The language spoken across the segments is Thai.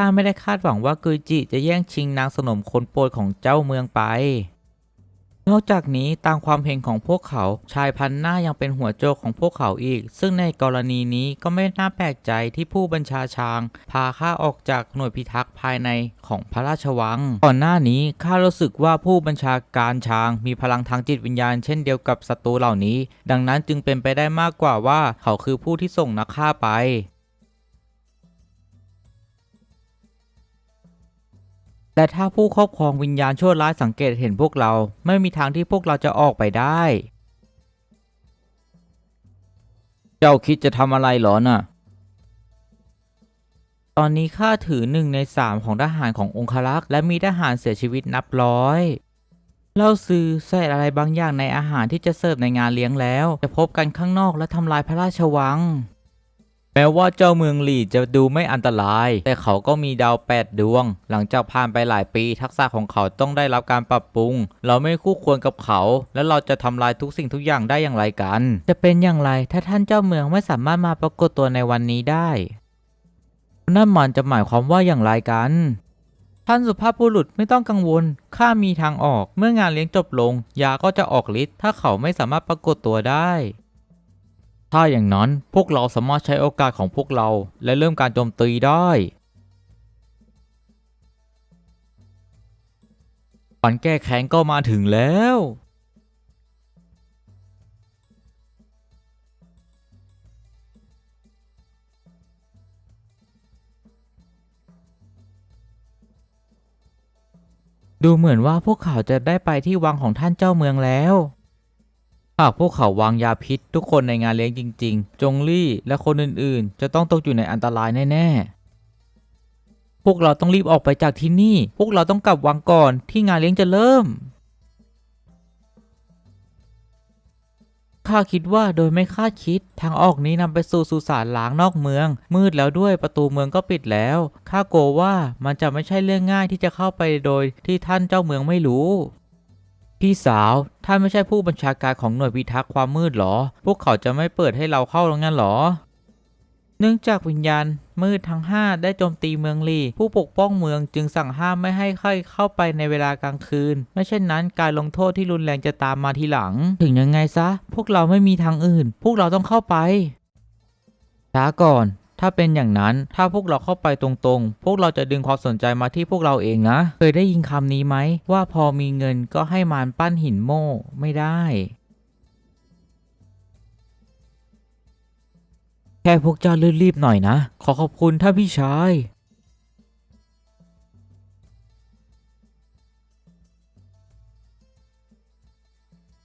ข้าไม่ได้คาดหวังว่ากุยจิจะแย่งชิงนางสนมคนโปรดของเจ้าเมืองไป นอกจากนี้ตามความเห็นของพวกเขาชายพันหน้ายังเป็นหัวโจกของพวกเขาอีก ซึ่งในกรณีนี้ก็ไม่น่าแปลกใจที่ผู้บัญชาชาง พาข้าออกจากหน่วยพิทักษ์ภายในของพระราชวัง ก่อนหน้านี้ข้ารู้สึกว่าผู้บัญชาการชาง มีพลังทางจิตวิญญาณเช่นเดียวกับศัตรูเหล่านี้ ดังนั้นจึงเป็นไปได้มากกว่าว่าเขาคือผู้ที่ส่งนักฆ่าไป แต่ถ้าผู้ครอบครองวิญญาณชั่วร้ายสังเกตเห็นพวกเรา ไม่มีทางที่พวกเราจะออกไปได้ เจ้าคิดจะทำอะไรหรอน่ะ ตอนนี้ข้าถือหนึ่งในสามของทหารขององครักษ์และมีทหารเสียชีวิตนับร้อย เล่าซื้อใส่อะไรบางอย่างในอาหารที่จะเสิร์ฟในงานเลี้ยงแล้ว จะพบกันข้างนอกและทำลายพระราชวัง แม้ว่าเจ้าเมืองหลีจะดูไม่อันตราย แต่เขาก็มีดาวแปดดวง หลังจากผ่านไปหลายปีทักษะของเขาต้องได้รับการปรับปรุง เราไม่คู่ควรกับเขา และเราจะทำลายทุกสิ่งทุกอย่างได้อย่างไรกัน จะเป็นอย่างไรถ้าท่านเจ้าเมืองไม่สามารถมาปรากฏตัวในวันนี้ได้ นั่นมันจะหมายความว่าอย่างไรกัน ท่านสุภาพบุรุษไม่ต้องกังวล ข้ามีทางออก เมื่องานเลี้ยงจบลง ยาก็จะออกฤทธิ์ถ้าเขาไม่สามารถปรากฏตัวได้ ถ้าอย่างนั้นพวกเราสามารถใช้โอกาสของพวกเราและเริ่มการโจมตีได้ ปันแก้แค้นก็มาถึงแล้ว ดูเหมือนว่าพวกเขาจะได้ไปที่วังของท่านเจ้าเมืองแล้ว หากพวกเขาวางยาพิษ ทุกคนในงานเลี้ยงจริง ๆ จงลี่และคนอื่นๆ จะต้องตกอยู่ในอันตรายแน่ ๆ พวกเราต้องรีบออกไปจากที่นี่ พวกเราต้องกลับวังก่อนที่งานเลี้ยงจะเริ่ม ข้าคิดว่าโดยไม่คาดคิด ทางออกนี้นำไปสู่สุสานล้างนอกเมือง มืดแล้วด้วยประตูเมืองก็ปิดแล้ว ข้ากลัวว่ามันจะไม่ใช่เรื่องง่ายที่จะเข้าไปโดยที่ท่านเจ้าเมืองไม่รู้ พี่สาว ท่านไม่ใช่ผู้บัญชาการของหน่วยพิทักษ์ความมืดหรอ พวกเขาจะไม่เปิดให้เราเข้าหรืองั้นหรอ เนื่องจากวิญญาณมืดทั้งห้าได้โจมตีเมืองลี ผู้ปกป้องเมืองจึงสั่งห้ามไม่ให้ใครเข้าไปในเวลากลางคืน ไม่เช่นนั้นการลงโทษที่รุนแรงจะตามมาทีหลัง ถึงยังไงซะ พวกเราไม่มีทางอื่น พวกเราต้องเข้าไปช้าก่อน ถ้าเป็นอย่างนั้นถ้าพวกเราเข้าไปตรงๆ พวกเราจะดึงความสนใจมาที่พวกเราเองนะ เคยได้ยินคำนี้ไหม ว่าพอมีเงินก็ให้มารปั้นหินโม่ไม่ได้ แค่พวกเจ้ารีบๆหน่อยนะ ขอขอบคุณท่านพี่ชาย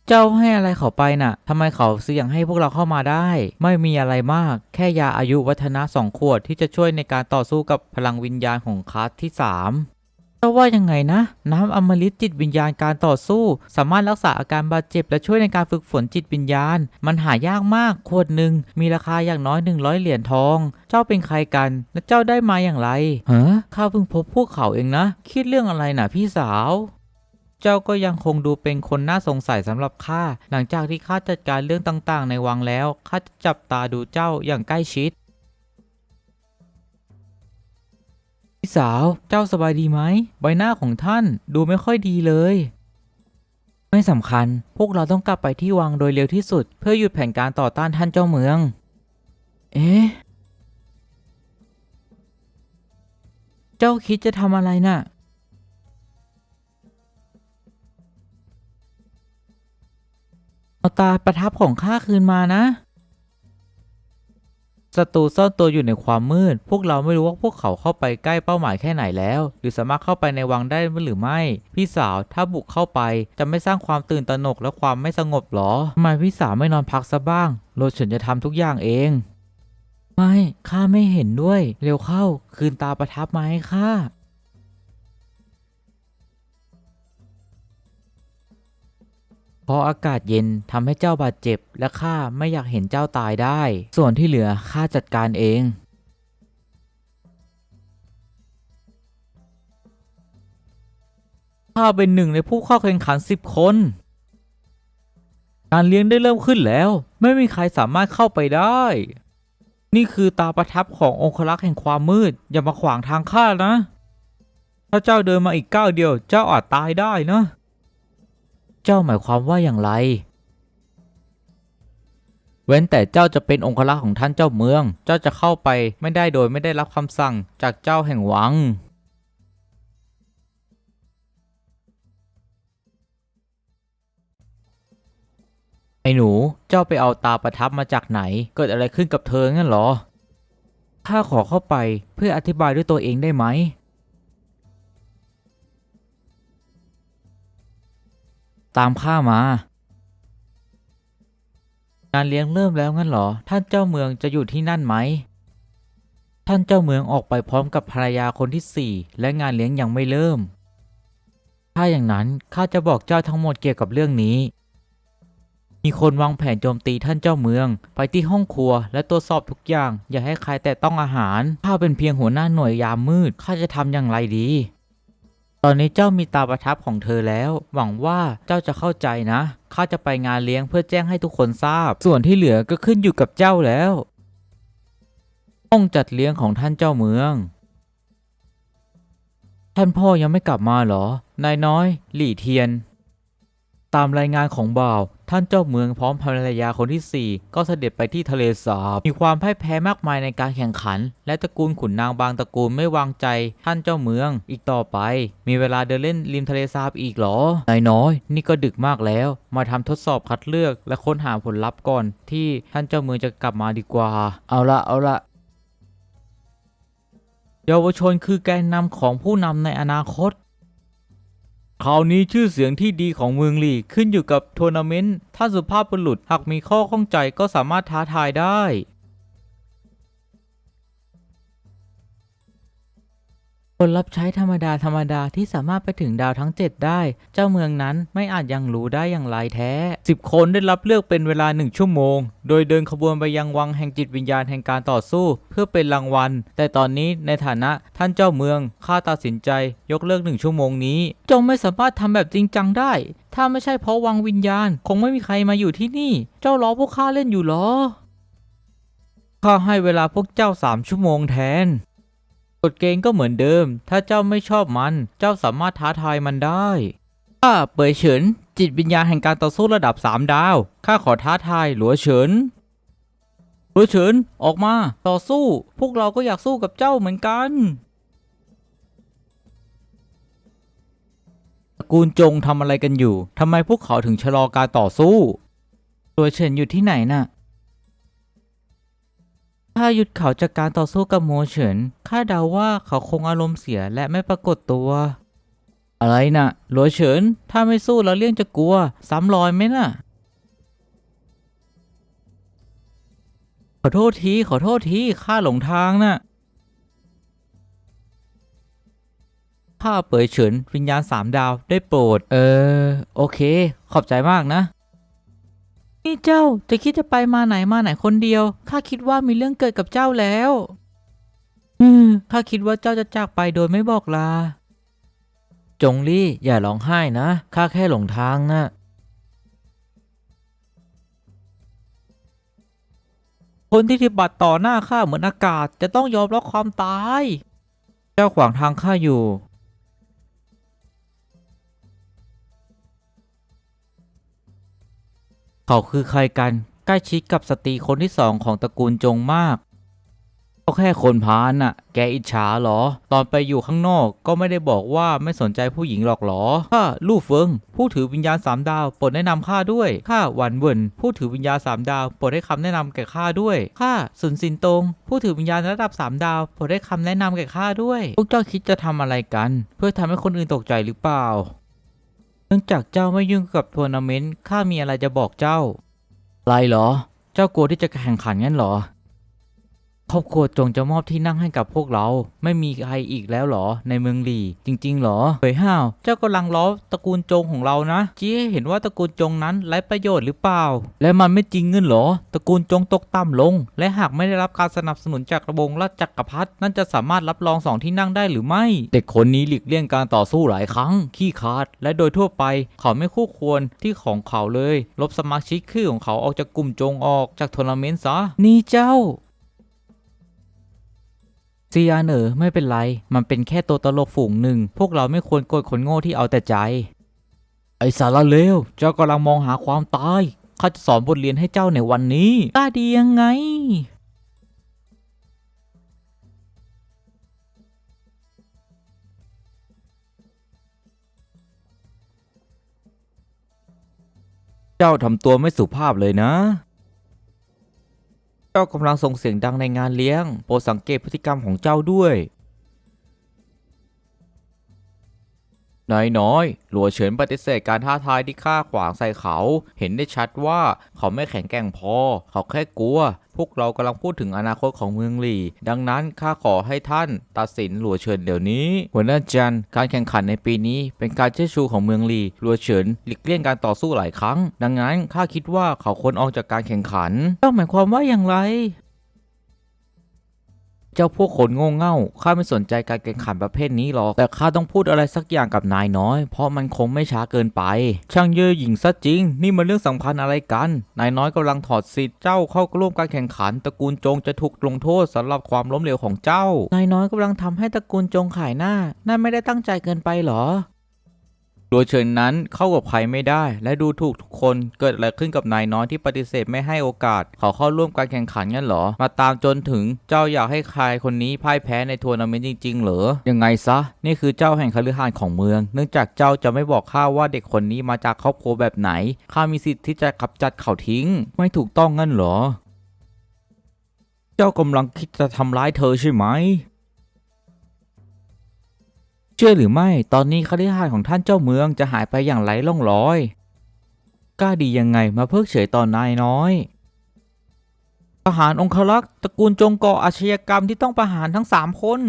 เจ้าให้อะไรเขาไปน่ะทำไมเขาเสี่ยงให้พวกเราเข้ามาได้ ไม่มีอะไรมาก แค่ยาอายุวัฒนะสองขวดที่จะช่วยในการต่อสู้กับพลังวิญญาณของคาสที่สามเจ้าว่ายังไงนะ น้ำอมฤตจิตวิญญาณการต่อสู้ สามารถรักษาอาการบาดเจ็บและช่วยในการฝึกฝนจิตวิญญาณ มันหายากมากขวดหนึ่งมีราคาอย่างน้อย 100 เหรียญทอง เจ้าเป็นใครกัน และเจ้าได้มาอย่างไรเฮ้ข้าเพิ่งพบพวกเขาเองนะ คิดเรื่องอะไรน่ะพี่สาว เจ้าก็ยังคงดูเป็นคนน่าสงสัยสำหรับข้า หลังจากที่ข้าจัดการเรื่องต่างๆ ในวังแล้ว ข้าจะจับตาดูเจ้าอย่างใกล้ชิด พี่สาว เจ้าสบายดีไหม ใบหน้าของท่านดูไม่ค่อยดีเลย ไม่สำคัญ พวกเราต้องกลับไปที่วังโดยเร็วที่สุด เพื่อหยุดแผนการต่อต้านท่านเจ้าเมือง เอ๊ะ เจ้าคิดจะทำอะไรน่ะ เอาตาประทับของข้าคืนมานะศัตรูซ่อนตัวอยู่ในความมืด พวกเราไม่รู้ว่าพวกเขาเข้าไปใกล้เป้าหมายแค่ไหนแล้ว หรือสามารถเข้าไปในวังได้หรือไม่ พี่สาวถ้าบุกเข้าไปจะไม่สร้างความตื่นตระหนกและความไม่สงบหรอทำไมพี่สาวไม่นอนพักซะบ้างโรฉันจะทำทุกอย่างเอง ไม่ข้าไม่เห็นด้วย เร็วเข้า คืนตาประทับมาให้ข้า เพราะอากาศเย็นทำให้เจ้าบาดเจ็บ และข้าไม่อยากเห็นเจ้าตายได้ ส่วนที่เหลือข้าจัดการเอง ข้าเป็นหนึ่งในผู้เข้าแข่งขันสิบคน การเลี้ยงได้เริ่มขึ้นแล้ว ไม่มีใครสามารถเข้าไปได้ นี่คือตาประทับขององครักษ์แห่งความมืด อย่ามาขวางทางข้านะ ถ้าเจ้าเดินมาอีกก้าวเดียว เจ้าอาจตายได้นะ เจ้าหมายความว่าอย่างไร เว้นแต่เจ้าจะเป็นองครักษ์ของท่านเจ้าเมือง เจ้าจะเข้าไปไม่ได้โดยไม่ได้รับคำสั่งจากเจ้าแห่งวัง ไอ้หนู เจ้าไปเอาตาประทับมาจากไหน เกิดอะไรขึ้นกับเธองั้นหรอ ข้าขอเข้าไปเพื่ออธิบายด้วยตัวเองได้ไหม ตามข้ามา งานเลี้ยงเริ่มแล้วงั้นเหรอ ท่านเจ้าเมืองจะอยู่ที่นั่นไหม ท่านเจ้าเมืองออกไปพร้อมกับภรรยาคนที่สี่และงานเลี้ยงยังไม่เริ่ม ถ้าอย่างนั้นข้าจะบอกเจ้าทั้งหมดเกี่ยวกับเรื่องนี้ มีคนวางแผนโจมตีท่านเจ้าเมือง ไปที่ห้องครัวและตรวจสอบทุกอย่าง อย่าให้ใครแต่ต้องอาหาร ข้าเป็นเพียงหัวหน้าหน่วยยามมืดข้าจะทำอย่างไรดี ตอนนี้เจ้ามีตาประทับของเธอแล้ว หวังว่าเจ้าจะเข้าใจนะ ข้าจะไปงานเลี้ยงเพื่อแจ้งให้ทุกคนทราบ ส่วนที่เหลือก็ขึ้นอยู่กับเจ้าแล้ว ห้องจัดเลี้ยงของท่านเจ้าเมือง ท่านพ่อยังไม่กลับมาเหรอ นายน้อย หลี่เทียน ตามรายงานของบ่าว ท่านเจ้าเมืองพร้อมภรรยาคนที่ 4 ก็เสด็จไปที่ทะเลสาบ มีความพ่ายแพ้มากมายในการแข่งขัน และตระกูลขุนนางบางตระกูลไม่วางใจ ท่านเจ้าเมืองอีกต่อไป มีเวลาเดินเล่นริมทะเลสาบอีกหรอนายน้อย นี่ก็ดึกมากแล้ว มาทำทดสอบคัดเลือกและค้นหาผลลัพธ์ก่อน ที่ท่านเจ้าเมืองจะกลับมาดีกว่า เอาละเอาละเยาวชนคือแกนนำของผู้นำในอนาคต คราวนี้ชื่อเสียงที่ดีของเมืองลีขึ้นอยู่กับทัวร์นาเมนต์ ถ้าสุภาพบุรุษหากมีข้อข้องใจก็สามารถท้าทายได้ คนรับใช้ธรรมดาธรรมดาที่สามารถไปถึงดาวทั้ง 7 ได้ เจ้าเมืองนั้นไม่อาจยังรู้ได้อย่างไรแท้ 10 คนได้รับเลือกเป็นเวลา 1 ชั่วโมง โดยเดินขบวนไปยังวังแห่งจิตวิญญาณแห่งการต่อสู้ เพื่อเป็นรางวัล แต่ตอนนี้ในฐานะท่านเจ้าเมืองข้าตัดสินใจยกเลิกหนึ่งชั่วโมงนี้ จงไม่สามารถทำแบบจริงจังได้ ถ้าไม่ใช่เพราะวังวิญญาณ คงไม่มีใครมาอยู่ที่นี่ เจ้าล้อพวกข้าเล่นอยู่เหรอข้าให้เวลาพวกเจ้าสามชั่วโมงแทน กฎเกณฑ์ก็เหมือนเดิม ถ้าเจ้าไม่ชอบมัน เจ้าสามารถท้าทายมันได้ข้าเปยเฉิน จิตวิญญาณแห่งการต่อสู้ระดับ 3 ดาว ข้าขอท้าทายหลัวเฉินหลัวเฉิน ออกมา ต่อสู้ พวกเราก็อยากสู้กับเจ้าเหมือนกันตระกูลจงทำอะไรกันอยู่ทำไมพวกเขาถึงชะลอการต่อสู้หลัวเฉินอยู่ที่ไหนน่ะ ถ้าหยุดเขาจากการต่อสู้กับโมเฉินข้าเดาว่าเขาคงอารมณ์เสียและไม่ปรากฏตัว อะไรนะ่ะหลัวเฉิน ถ้าไม่สู้แล้วเลี่ยงจะกลัว ซ้ำรอยไหมน่ะ ขอโทษทีขอโทษทีข้าหลงทางน่ะข้าเปยเฉินวิญญาณสามดาวได้โปรด เออ โอเค ขอบใจมากนะ นี่เจ้าจะคิดจะไปมาไหนมาไหนคนเดียว ข้าคิดว่ามีเรื่องเกิดกับเจ้าแล้ว อืมข้าคิดว่าเจ้าจะจากไปโดยไม่บอกลา จงลี่อย่าร้องไห้นะ ข้าแค่หลงทางนะ คนที่ปฏิบัติต่อหน้าข้าเหมือนอากาศ จะต้องยอมรับความตาย เจ้าขวางทางข้าอยู่ เขาคือใครกันใกล้ชิดกับสตรีคนที่สองของตระกูลจงมากก็แค่คนพาลน่ะ แกอิจฉาเหรอ ตอนไปอยู่ข้างนอกก็ไม่ได้บอกว่าไม่สนใจผู้หญิงหรอกหรอข้าลู่เฟิง ผู้ถือวิญญาณสามดาวโปรดแนะนำข้าด้วยข้าหวันเวินผู้ถือวิญญาณสามดาวโปรดให้คำแนะนำแก่ข้าด้วยข้าสุนซินตง ผู้ถือวิญญาณระดับสามดาวโปรดให้คำแนะนำแก่ข้าด้วย พวกเจ้าคิดจะทำอะไรกัน เพื่อทำให้คนอื่นตกใจหรือเปล่า นื่องจากเจ้าไม่ยุ่งกับทัวร์นาเมนต์ข้ามีอะไรจะบอกเจ้า อะไรเหรอ เจ้ากลัวที่จะแข่งขันงั้นเหรอ ครอบครัวจงจะมอบที่นั่งให้กับพวกเรา ไม่มีใครอีกแล้วหรอ ในเมืองหลี จริง ๆ หรอเผยห้าว เจ้ากำลังล้อตระกูลจงของเรานะชี้ให้เห็นว่าตระกูลจงนั้นไร้ประโยชน์หรือเปล่า และมันไม่จริงเงินหรอ ตระกูลจงตกต่ำลง และหากไม่ได้รับการสนับสนุนจากระบงราชจักรพรรดินั่นจะสามารถรับรองสองที่นั่งได้หรือไม่ เด็กคนนี้หลีกเลี่ยงการต่อสู้หลายครั้ง ขี้คาด และโดยทั่วไป เขาไม่คู่ควรที่ของเขาเลย ลบสมาชิกคือของเขาออกจากกลุ่มจงออกจากทัวร์นาเมนต์ซะ นี่เจ้า ซียนเออไม่เป็นไร มันเป็นแค่ตัวตลกฝูงหนึ่ง พวกเราไม่ควรโกรธคนโง่ที่เอาแต่ใจ ไอสารเลว เจ้ากำลังมองหาความตาย ข้าจะสอนบทเรียนให้เจ้าในวันนี้กล้าดียังไง เจ้าทำตัวไม่สุภาพเลยนะ เจ้ากำลังส่งเสียงดังในงานเลี้ยง โปรดสังเกตพฤติกรรมของเจ้าด้วย นายน้อย หลัวเฉินปฏิเสธการท้าทายที่ข้าขวางใส่เขา เห็นได้ชัดว่าเขาไม่แข็งแกร่งพอ เขาแค่กลัว พวกเรากำลังพูดถึงอนาคตของเมืองหลี่ ดังนั้นข้าขอให้ท่านตัดสินหลัวเฉินเดี๋ยวนี้ หัวหน้าจัน การแข่งขันในปีนี้ เป็นการเชิดชูของเมืองหลี่ หลัวเฉินหลีกเลี่ยงการต่อสู้หลายครั้ง ดังนั้นข้าคิดว่าเขาควรออกจากการแข่งขันเจ้าหมายความว่าอย่างไร เจ้าพวกขนโง่เง่า ข้าไม่สนใจการแข่งขันประเภทนี้หรอก แต่ข้าต้องพูดอะไรสักอย่างกับนายน้อย เพราะมันคงไม่ช้าเกินไป ช่างเย่อหยิ่งซะจริง นี่มันเรื่องสำคัญอะไรกัน นายน้อยกำลังถอดสิทธิ์เจ้าเข้าร่วมการแข่งขัน ตระกูลจงจะถูกลงโทษสำหรับความล้มเหลวของเจ้า นายน้อยกำลังทำให้ตระกูลจงขายหน้า นั่นไม่ได้ตั้งใจเกินไปหรอ โดยเชิญนั้นเข้ากับใครไม่ได้ และดูถูกทุกคนเกิดอะไรขึ้นกับนายน้อยที่ปฏิเสธไม่ให้โอกาส เขาเข้าร่วมการแข่งขันงั้นเหรอ มาตามจนถึงเจ้าอยากให้ใครคนนี้พ่ายแพ้ในทัวร์นาเมนต์จริง ๆ เหรอ ยังไงซะ นี่คือเจ้าแห่งคฤหาสน์ของเมือง เนื่องจากเจ้าจะไม่บอกข้าว่าเด็กคนนี้มาจากครอบครัวแบบไหน ข้ามีสิทธิ์ที่จะขับจัดเขาทิ้ง ไม่ถูกต้องงั้นเหรอ เจ้ากำลังคิดจะทำร้ายเธอใช่ไหม เชื่อหรือไม่ตอนนี้คฤหาสน์ของท่านเจ้าเมืองจะหายไปอย่างไร้ร่องรอย กล้าดียังไงมาเพิกเฉยต่อนายน้อยทหารองครักษ์ตระกูลจงก่ออาชญากรรมที่ต้องประหารทั้งสามคน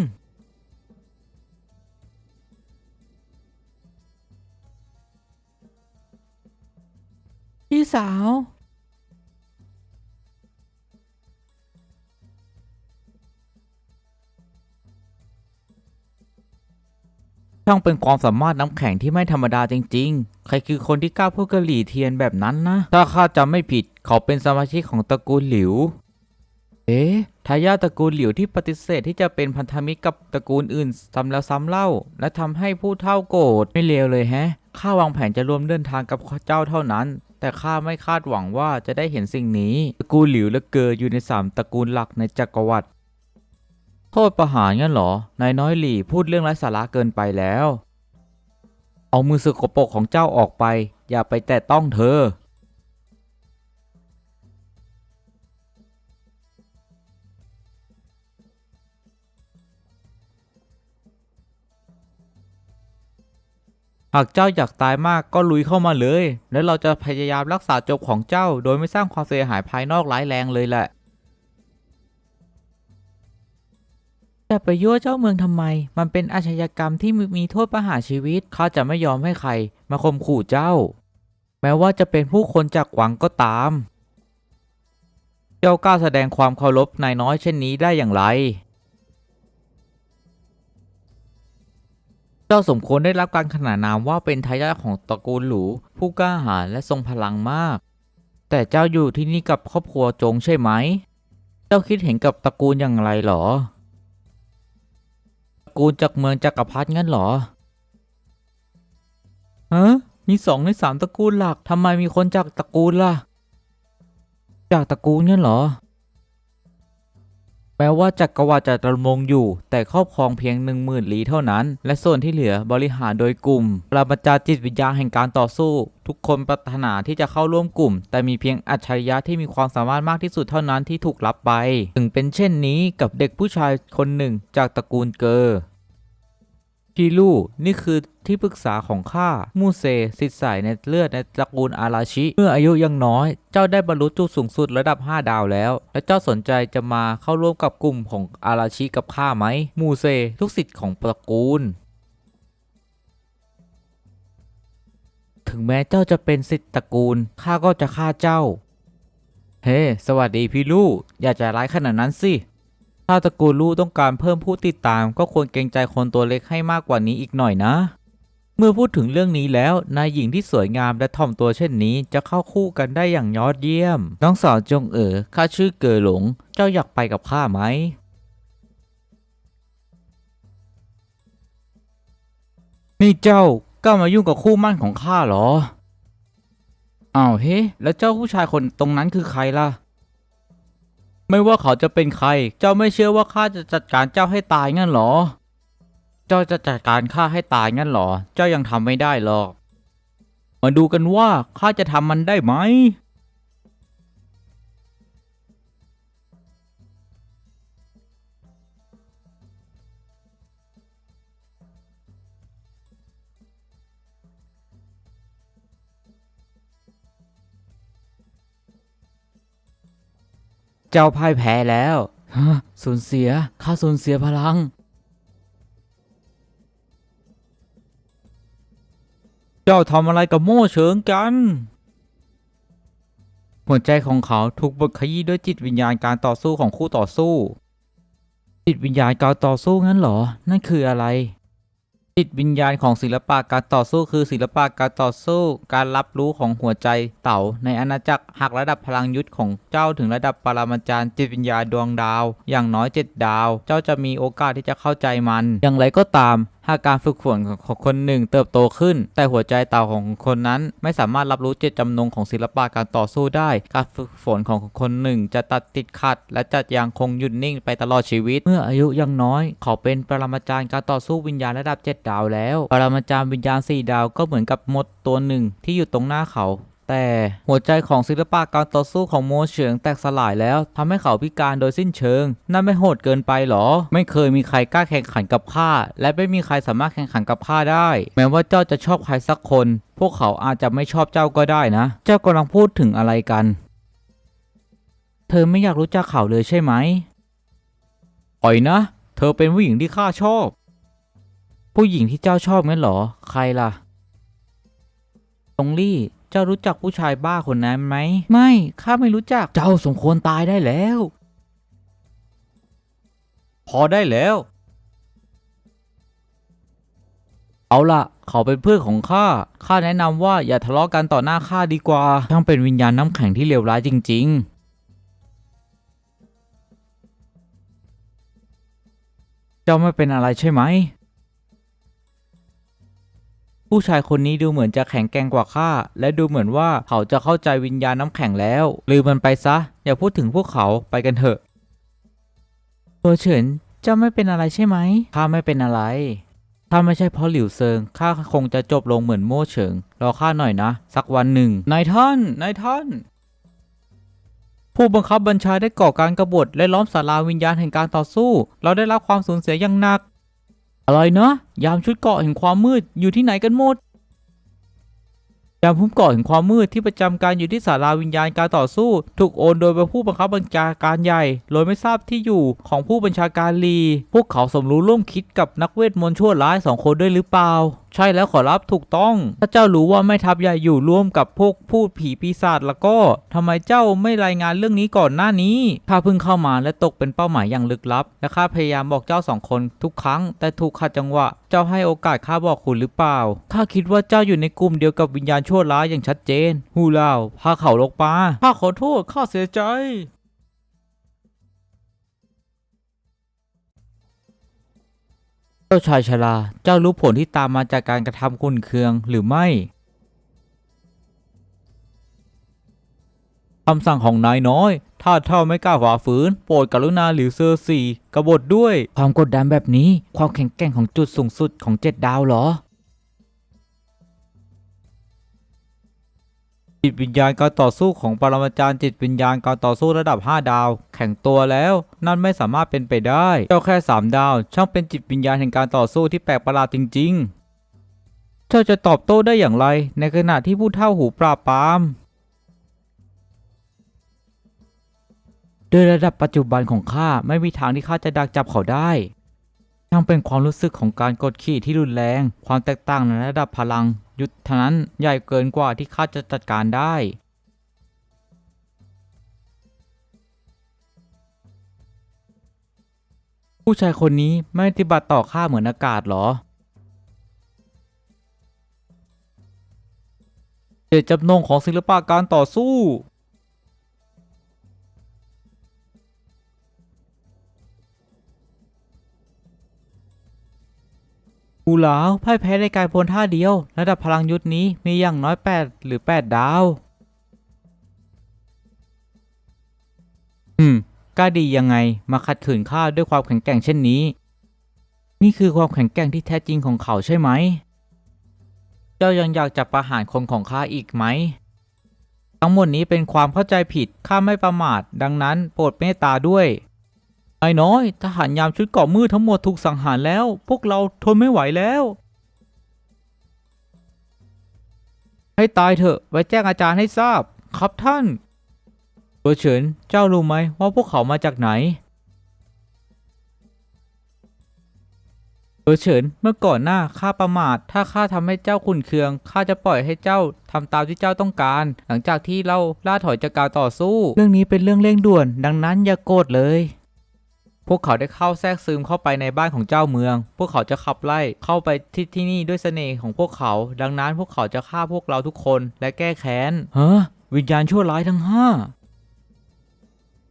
พี่สาว ช่างเป็นความสามารถน้ำแข็งที่ไม่ธรรมดาจริง ๆ ใครคือคนที่กล้าพูดกะหลี่เทียนแบบนั้นนะ ถ้าข้าจำไม่ผิดเขาเป็นสมาชิกของตระกูลหลิว เอ๊ะทายาทตระกูลหลิวที่ปฏิเสธที่จะเป็นพันธมิตรกับตระกูลอื่นซ้ำแล้วซ้ำเล่า และทำให้ผู้เท่าโกรธไม่เลวเลยแฮะ ข้าวางแผนจะร่วมเดินทางกับเจ้าเท่านั้น แต่ข้าไม่คาดหวังว่าจะได้เห็นสิ่งนี้ ตระกูลหลิวและเกออยู่ในสามตระกูลหลักในจักรวรรดิ โทษประหารงั้นเหรอนายน้อยหลี่พูดเรื่องไร้สาระเกินไปแล้ว เอามือสกปรกของเจ้าออกไป อย่าไปแตะต้องเธอ หากเจ้าอยากตายมากก็ลุยเข้ามาเลย แล้วเราจะพยายามรักษาจบของเจ้าโดยไม่สร้างความเสียหายภายนอกร้ายแรงเลยแหละ แต่ไปยั่วเจ้าเมืองทำไม มันเป็นอาชญากรรมที่มีโทษประหารชีวิต ข้าจะไม่ยอมให้ใคร มาข่มขู่เจ้า แม้ว่าจะเป็นผู้คนจากหวังก็ตาม เจ้ากล้าแสดงความเคารพนายน้อยเช่นนี้ได้อย่างไร เจ้าสมควรได้รับการขนานนามว่าเป็นทายาทของตระกูลหลูผู้กล้าหาญและทรงพลังมาก แต่เจ้าอยู่ที่นี่กับครอบครัวจงใช่ไหม เจ้าคิดเห็นกับตระกูลอย่างไรหรอ กูลจากเมืองจักรพรรดิงั้นเหรอฮะมีสองในสามตระกูลหลักทำไมมีคนจากตระกูลล่ะ จากตระกูลงั้นเหรอ แม้ว่าจักรวรรดิจะดำรงอยู่ แต่ครอบครองเพียงหนึ่งหมื่นลี้เท่านั้น และส่วนที่เหลือบริหารโดยกลุ่มปราบจารจิตวิญญาแห่งการต่อสู้ ทุกคนปรารถนาที่จะเข้าร่วมกลุ่ม แต่มีเพียงอัจฉริยะที่มีความสามารถมากที่สุดเท่านั้นที่ถูกรับไป ถึงเป็นเช่นนี้กับเด็กผู้ชายคนหนึ่งจากตระกูลเกอร์ พี่ลู่นี่คือที่ปรึกษาของข้ามูเซสิทธิ์สายในเลือดในตระกูลอาราชิ เมื่ออายุยังน้อย เจ้าได้บรรลุจุดสูงสุดระดับ 5 ดาวแล้ว และเจ้าสนใจจะมาเข้าร่วมกับกลุ่มของอาราชิกับข้าไหม มูเซทุกสิทธิ์ของตระกูล ถึงแม้เจ้าจะเป็นสิทธิ์ตระกูลข้าก็จะฆ่าเจ้า เฮ้สวัสดีพี่ลู่อย่าใจร้ายขนาดนั้นสิ ถ้าตระกูลลู่ต้องการเพิ่มผู้ติดตาม ก็ควรเกรงใจคนตัวเล็กให้มากกว่านี้อีกหน่อยนะ เมื่อพูดถึงเรื่องนี้แล้ว นายหญิงที่สวยงามและถ่อมตัวเช่นนี้จะเข้าคู่กันได้อย่างยอดเยี่ยม น้องสาวจงเอ๋อข้าชื่อเกอหลง เจ้าอยากไปกับข้าไหมนี่เจ้าก้ามายุ่งกับคู่มั่นของข้าเหรออ้าวเฮ้ แล้วเจ้าผู้ชายคนตรงนั้นคือใครล่ะ ไม่ว่าเขาจะเป็นใคร เจ้าไม่เชื่อว่าข้าจะจัดการเจ้าให้ตายงั้นหรอ เจ้าจะจัดการข้าให้ตายงั้นหรอ เจ้ายังทำไม่ได้หรอก มาดูกันว่าข้าจะทำมันได้ไหม เจ้าพ่ายแพ้แล้วฮะสูญเสียข้าสูญเสียพลัง เจ้าทำอะไรกับโม่เฉิงกัน หัวใจของเขาถูกบดขยี้ด้วยจิตวิญญาณการต่อสู้ของคู่ต่อสู้ จิตวิญญาณการต่อสู้งั้นเหรอ นั่นคืออะไร จิตวิญญาณของศิลปะการต่อสู้คือศิลปะการต่อสู้ การรับรู้ของหัวใจเต่า ในอาณาจักรหากระดับพลังยุทธของเจ้าถึงระดับปรมาจารย์จิตวิญญาณดวงดาว อย่างน้อยเจ็ดดาว เจ้าจะมีโอกาสที่จะเข้าใจมัน อย่างไรก็ตาม หากการฝึกฝนของคนหนึ่งเติบโตขึ้น แต่หัวใจเต่าของคนนั้นไม่สามารถรับรู้เจตจำนงของศิลปะการต่อสู้ได้ การฝึกฝนของคนหนึ่งจะตัดติดขัด และจะยังคงหยุดนิ่งไปตลอดชีวิต เมื่ออายุยังน้อย เขาเป็นปรมาจารย์การต่อสู้วิญญาณระดับ 7 ดาวแล้ว ปรมาจารย์วิญญาณ 4 ดาวก็เหมือนกับมดตัวหนึ่งที่อยู่ตรงหน้าเขา แต่หัวใจของศิลปะการต่อสู้ของโมเฉิงแตกสลายแล้วทำให้เขาพิการโดยสิ้นเชิง นั่นไม่โหดเกินไปหรอ ไม่เคยมีใครกล้าแข่งขันกับข้าและไม่มีใครสามารถแข่งขันกับข้าได้ แม้ว่าเจ้าจะชอบใครสักคน พวกเขาอาจจะไม่ชอบเจ้าก็ได้นะ เจ้ากำลังพูดถึงอะไรกัน เธอไม่อยากรู้จักเขาเลยใช่ไหมปล่อยนะ เธอเป็นผู้หญิงที่ข้าชอบ ผู้หญิงที่เจ้าชอบงั้นหรอ ใครล่ะตงลี่ เจ้ารู้จักผู้ชายบ้าคนนั้นไหม ไม่ ข้าไม่รู้จัก เจ้าสมควรตายได้แล้ว พอได้แล้ว เอาล่ะ เขาเป็นเพื่อนของข้า ข้าแนะนำว่าอย่าทะเลาะกันต่อหน้าข้าดีกว่าช่างเป็นวิญญาณน้ำแข็งที่เลวร้ายจริง ๆเจ้าไม่เป็นอะไรใช่ไหม ผู้ชายคนนี้ดูเหมือนจะแข็งแกร่งกว่าข้า และดูเหมือนว่าเขาจะเข้าใจวิญญาณน้ำแข็งแล้ว ลืมมันไปซะ อย่าพูดถึงพวกเขาไปกันเถอะตัวเฉินเจ้าไม่เป็นอะไรใช่ไหมข้าไม่เป็นอะไร ถ้าไม่ใช่เพราะหลิวเซิงข้าคงจะจบลงเหมือนโม่เฉิง รอข้าหน่อยนะ สักวันหนึ่ง นายท่าน นายท่าน ผู้บังคับบัญชาได้ก่อการกบฏและล้อมศาลาวิญญาณแห่งการต่อสู้ เราได้รับความสูญเสียอย่างหนัก อะไรนะ ยามชุดเกาะแห่งความมืดอยู่ที่ไหนกันหมด ยามพุ่มเกาะแห่งความมืดที่ประจำการอยู่ที่ศาลาวิญญาณการต่อสู้ ถูกโอนโดยผู้บังคับบัญชาการใหญ่ โดยไม่ทราบที่อยู่ของผู้บัญชาการลี พวกเขาสมรู้ร่วมคิดกับนักเวทมนต์ชั่วร้ายสองคนด้วยหรือเปล่า ใช่แล้วขอรับถูกต้อง ถ้าเจ้ารู้ว่าแม่ทัพใหญ่อยู่ร่วมกับพวกพูดผีปีศาจแล้วก็ทำไมเจ้าไม่รายงานเรื่องนี้ก่อนหน้านี้ข้าเพิ่งเข้ามาและตกเป็นเป้าหมายอย่างลึกลับ และข้าพยายามบอกเจ้าสองคนทุกครั้ง แต่ถูกขัดจังหวะ เจ้าให้โอกาสข้าบอกคุณหรือเปล่าข้าคิดว่าเจ้าอยู่ในกลุ่มเดียวกับวิญญาณชั่วร้ายอย่างชัดเจนฮูเล่าพาเขาลงมาข้าขอโทษข้าเสียใจ จ้าชายชรา เจ้ารู้ผลที่ตามมาจากการกระทำคุณเคืองหรือไม่คำสั่งของนายน้อย ถ้าเท่าไม่กล้าฝ่าฝืน โปรดกรุณาหรือเซอร์สี่กบฏด้วย ความกดดันแบบนี้ ความแข็งแกร่งของจุดสูงสุดของเจ็ดดาวเหรอ จิตวิญญาณการต่อสู้ของปรมาจารย์จิตวิญญาณการต่อสู้ระดับ 5 ดาว แข็งตัวแล้ว นั่นไม่สามารถเป็นไปได้ เจ้าแค่ 3 ดาว ช่างเป็นจิตวิญญาณแห่งการต่อสู้ที่แปลกประหลาดจริง ๆ เจ้าจะตอบโต้ได้อย่างไร ในขณะที่ผู้เท่าหูปราบปามโดยระดับปัจจุบันของข้าไม่มีทางที่ข้าจะดักจับเขาได้ ช่างเป็นความรู้สึกของการกดขี่ที่รุนแรง ความแตกต่างในระดับพลัง ยุทธนั้นใหญ่เกินกว่าที่ข้าจะจัดการได้ผู้ชายคนนี้ไม่ปฏิบัติต่อข้าเหมือนอากาศเหรอ เจตจำนงของศิลปะการต่อสู้ กูหลาวพ่ายแพ้ในการพลท่าเดียว ระดับพลังยุทธนี้มีอย่างน้อย 8 หรือ 8 ดาว อืมกล้าดียังไงมาขัดขืนข้าด้วยความแข็งแกร่งเช่นนี้ นี่คือความแข็งแกร่งที่แท้จริงของเขาใช่ไหม เจ้ายังอยากจะประหารคนของข้าอีกไหม ทั้งหมดนี้เป็นความเข้าใจผิดข้าไม่ประมาท ดังนั้นโปรดเมตตาด้วย ไอ้น้อย ทหารยามชุดเกาะมืดทั้งหมดถูกสังหารแล้ว พวกเราทนไม่ไหวแล้ว ให้ตายเถอะ ไว้แจ้งอาจารย์ให้ทราบ ครับท่านเบอเฉิน เจ้ารู้ไหมว่าพวกเขามาจากไหนเออเฉิน เมื่อก่อนหน้าข้าประมาท ถ้าข้าทำให้เจ้าขุนเคือง ข้าจะปล่อยให้เจ้าทำตามที่เจ้าต้องการ หลังจากที่เราล่าถอยจากการต่อสู้ เรื่องนี้เป็นเรื่องเร่งด่วน ดังนั้นอย่าโกรธเลย พวกเขาได้เข้าแทรกซึมเข้าไปในบ้านของเจ้าเมือง พวกเขาจะขับไล่เข้าไปที่ที่นี่ด้วยเสน่ห์ของพวกเขา ดังนั้นพวกเขาจะฆ่าพวกเราทุกคนและแก้แค้นฮะวิญญาณชั่วร้ายทั้งห้า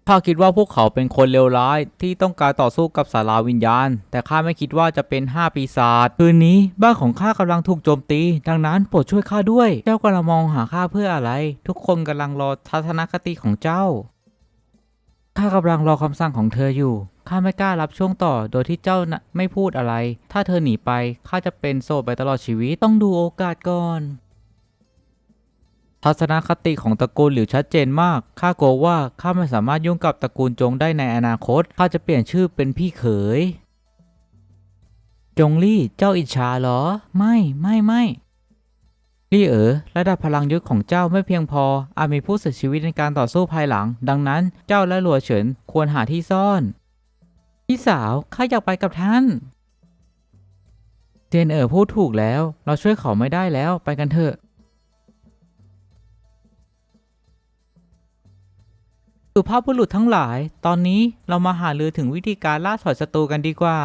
ข้าคิดว่าพวกเขาเป็นคนเลวร้ายที่ต้องการต่อสู้กับสาราวิญญาณ แต่ข้าไม่คิดว่าจะเป็น5ปีศาจคืนนี้บ้านของข้ากำลังถูกโจมตี ดังนั้นโปรดช่วยข้าด้วย เจ้ากำลังมองหาข้าเพื่ออะไร ทุกคนกำลังรอทัศนคติของเจ้าข้ากำลังรอคำสั่งของเธออยู่ ข้าไม่กล้ารับช่วงต่อโดยที่เจ้าไม่พูดอะไร ถ้าเธอหนีไปข้าจะเป็นโสดไปตลอดชีวิตต้องดูโอกาสก่อน ทัศนคติของตระกูลหลิวชัดเจนมาก ข้ากลัวว่าข้าไม่สามารถยุ่งกับตระกูลจงได้ในอนาคต ข้าจะเปลี่ยนชื่อเป็นพี่เขย จงลี่เจ้าอิจฉาเหรอ ไม่ ไม่ไม่ลี่เอ๋อระดับพลังยุทธของเจ้าไม่เพียงพอ อาจมีผู้เสียชีวิตในการต่อสู้ภายหลัง ดังนั้นเจ้าและหลัวเฉินควรหาที่ซ่อน พี่สาวข้าอยากไปกับท่านเจนเอ๋อพูดถูกแล้ว เราช่วยเขาไม่ได้แล้วไปกันเถอะ สุภาพบุรุษทั้งหลาย ตอนนี้เรามาหารือถึงวิธีการล่าถอยศัตรูกันดีกว่า